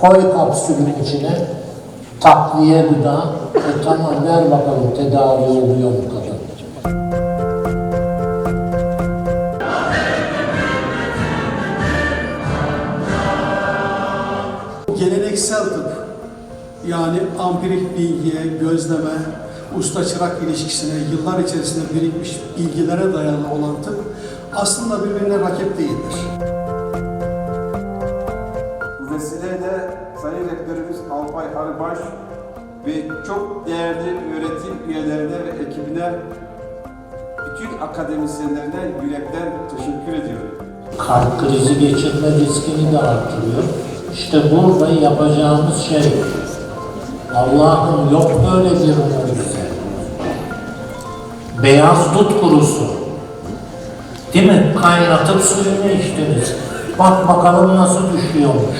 koy kapsülün içine takviye gıda ve tamam ver bakalım tedavi oluyor mu kadın. Geleneksel tıp yani ampirik bilgiye, gözleme, usta çırak ilişkisine, yıllar içerisinde birikmiş bilgilere dayalı olan tıp aslında birbirine rakip değildir. Sayın Rektörümüz Alpay Arıbaş ve çok değerli öğretim üyelerine ve ekibine bütün akademisyenlerine yürekten teşekkür ediyorum. Kalp krizi geçirme riskini de artırıyor. İşte burada yapacağımız şey Allah'ım yok böyle bir mucize. Beyaz dut kurusu. Değil mi? Kaynatıp suyunu içtiniz. Bak bakalım nasıl düşüyormuş.